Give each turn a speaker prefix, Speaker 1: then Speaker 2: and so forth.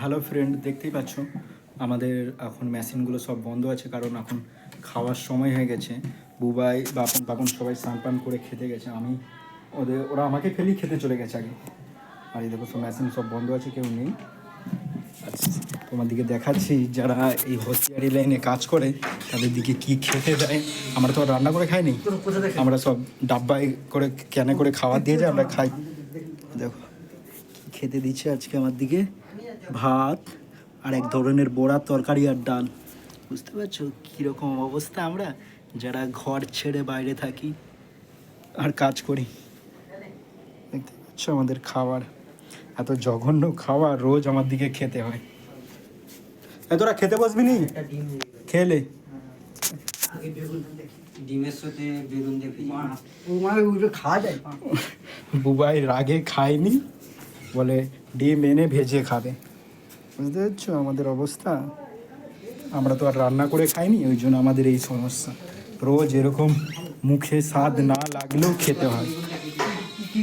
Speaker 1: Hello friend দেখতেই পাচ্ছ। আমাদের এখন মেশিনগুলো সব বন্ধ আছে কারণ এখন খাওয়ার সময় হয়ে গেছে। বুবাই বাপন পাপন সবাই স্নান পান করে খেতে গেছে। আমি ওদের ওরা আমাকে ফেলেই খেতে চলে গেছে আগে। আর এই দেখো সব মেশিন সব বন্ধ আছে কেউ নেই। আচ্ছা তোমার দিকে দেখাচ্ছি যারা এই হোস্টিয়ারি লাইনে কাজ করে তাদের দিকে কি খেতে দেয়। আমরা তো রান্না করে খাইনি। আমরা সব ডাব্বায় করে ক্যানে করে খাবার দিয়ে যায় আমরা খাই। দেখো খেতে দিচ্ছে আজকে আমার দিকে। ভাত আর এক ধরনের বড়া তরকারি আর ডাল। বুঝতে পারছ কীরকম অবস্থা আমরা? যারা ঘর ছেড়ে বাইরে থাকি আর কাজ করি। দেখতে পাচ্ছ আমাদের খাবার। এত জঘন্য খাবার রোজ আমার দিকে খেতে হয়। এ তোরা খেতে বসবি নি? খেলে বুবাই রাগে খায়নি। বলে ডিম এনে ভেজে খাবে। বুঝতে পারছ আমাদের অবস্থা? আমরা তো আর রান্না করে খাইনি, ওই জন্য আমাদের এই সমস্যা। রোজ এরকম মুখে স্বাদ না লাগলেও খেতে হয়।